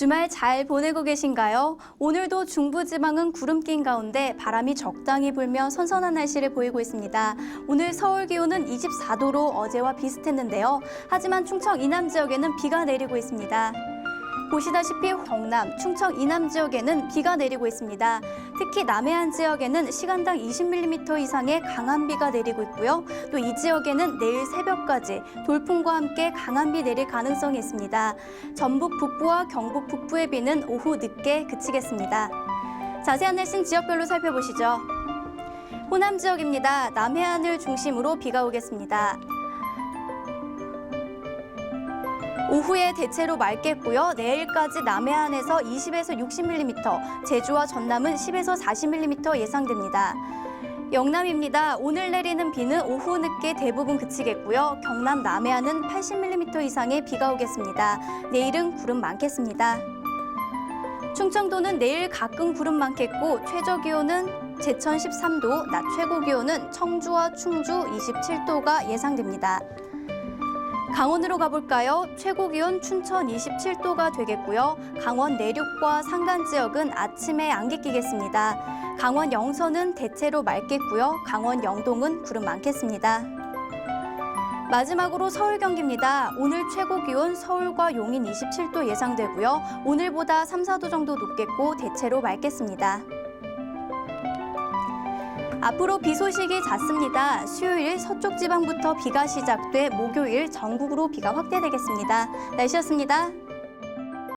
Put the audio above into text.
주말 잘 보내고 계신가요? 오늘도 중부지방은 구름 낀 가운데 바람이 적당히 불며 선선한 날씨를 보이고 있습니다. 오늘 서울 기온은 24도로 어제와 비슷했는데요. 하지만 충청 이남 지역에는 비가 내리고 있습니다. 보시다시피 경남, 충청 이남 지역에는 비가 내리고 있습니다. 특히 남해안 지역에는 시간당 20mm 이상의 강한 비가 내리고 있고요. 또 이 지역에는 내일 새벽까지 돌풍과 함께 강한 비 내릴 가능성이 있습니다. 전북 북부와 경북 북부의 비는 오후 늦게 그치겠습니다. 자세한 날씨는 지역별로 살펴보시죠. 호남 지역입니다. 남해안을 중심으로 비가 오겠습니다. 오후에 대체로 맑겠고요. 내일까지 남해안에서 20에서 60mm, 제주와 전남은 10에서 40mm 예상됩니다. 영남입니다. 오늘 내리는 비는 오후 늦게 대부분 그치겠고요. 경남 남해안은 80mm 이상의 비가 오겠습니다. 내일은 구름 많겠습니다. 충청도는 내일 가끔 구름 많겠고 최저 기온은 제천 13도, 낮 최고 기온은 청주와 충주 27도가 예상됩니다. 강원으로 가볼까요? 최고 기온 춘천 27도가 되겠고요. 강원 내륙과 산간 지역은 아침에 안개 끼겠습니다. 강원 영서는 대체로 맑겠고요. 강원 영동은 구름 많겠습니다. 마지막으로 서울 경기입니다. 오늘 최고 기온 서울과 용인 27도 예상되고요. 오늘보다 3, 4도 정도 높겠고 대체로 맑겠습니다. 앞으로 비 소식이 잦습니다. 수요일 서쪽 지방부터 비가 시작돼 목요일 전국으로 비가 확대되겠습니다. 날씨였습니다.